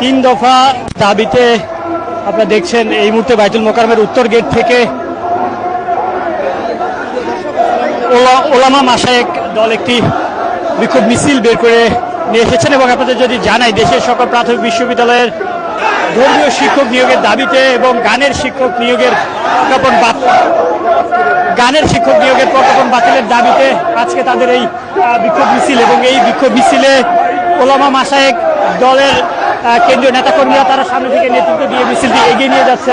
তিন দফা দাবিতে আপনারা দেখছেন এই মুহূর্তে বাইতুল মোকারমের উত্তর গেট থেকে ওলা- ওলামা মাসায়েক দল একটি বিক্ষোভ মিছিল বের করে নিয়ে এসেছেন এবং আপনাদের যদি জানাই, দেশের সকল প্রাথমিক বিশ্ববিদ্যালয়ের ধর্মীয় শিক্ষক নিয়োগের দাবিতে এবং গানের শিক্ষক নিয়োগের প্রজ্ঞাপন গানের শিক্ষক নিয়োগের প্রজ্ঞাপন বাতিলের দাবিতে আজকে তাদের এই বিক্ষোভ মিছিল এবং এই বিক্ষোভ মিছিলে ওলামা মাসায়েক দলের কেন্দ্রীয় নেতাকর্মীরা তারা সামনে থেকে নেতৃত্ব দিয়ে মিছিলটি এগিয়ে নিয়ে যাচ্ছে।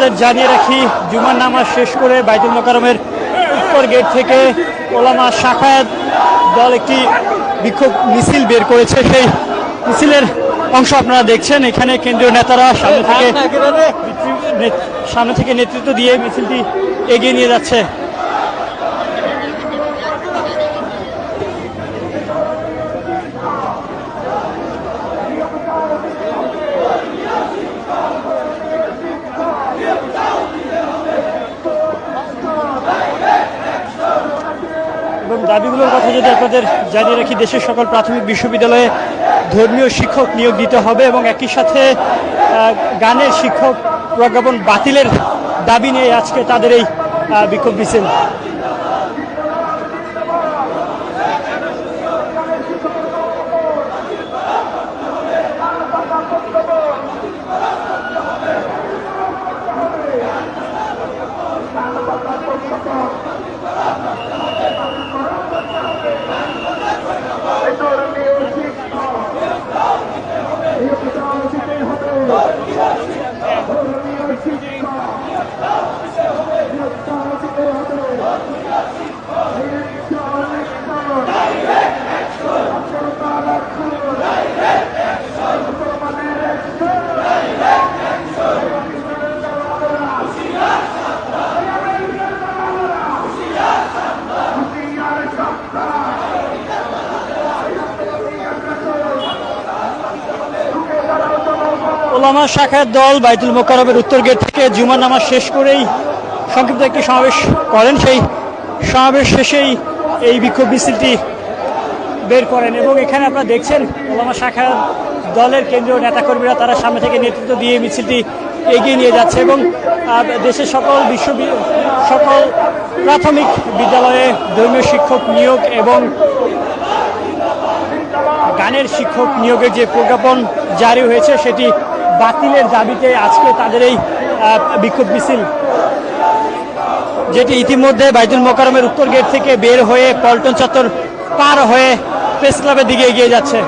আপনাদের জানিয়ে রাখি জুমার নামাজ শেষ করে বাইতুল মোকারমের উত্তর গেট থেকে ওলামা শাখায়াত দল একটি বিক্ষোভ মিছিল বের করেছে। সেই মিছিলের অংশ আপনারা দেখছেন। এখানে কেন্দ্রীয় নেতারা সামনে থেকে সামনে থেকে নেতৃত্ব দিয়ে মিছিলটি এগিয়ে নিয়ে যাচ্ছে। দাবিগুলোর কথা যদি আপনাদের জানিয়ে রাখি, দেশের সকল প্রাথমিক বিশ্ববিদ্যালয়ে ধর্মীয় শিক্ষক নিয়োগ দিতে হবে এবং একই সাথে গানের শিক্ষক প্রজ্ঞাপন বাতিলের দাবি নিয়ে আজকে তাদের এই বিক্ষোভ মিছিল। ওলামা শাখার দল বাইতুল মোকারমের উত্তর গেট থেকে জুমার নামাজ শেষ করেই সংক্ষিপ্ত একটি সমাবেশ করেন। সেই সমাবেশ শেষেই এই বিক্ষোভ মিছিলটি বের করেন এবং এখানে আপনারা দেখছেন ওলামা শাখার দলের কেন্দ্রীয় নেতাকর্মীরা তারা সামনে থেকে নেতৃত্ব দিয়ে মিছিলটি এগিয়ে নিয়ে যাচ্ছে এবং দেশের সকল বিশ্ববি সকল প্রাথমিক বিদ্যালয়ে ধর্মীয় শিক্ষক নিয়োগ এবং গানের শিক্ষক নিয়োগের যে প্রজ্ঞাপন জারি হয়েছে সেটি বাতিলের দাবিতে আজকে তাদের এই বিক্ষোভ মিছিল, যেটি ইতিমধ্যে বাইদুল মোকারমের উত্তর গেট থেকে বের হয়ে পল্টন চত্বর পার হয়ে প্রেস ক্লাবের দিকে এগিয়ে যাচ্ছে।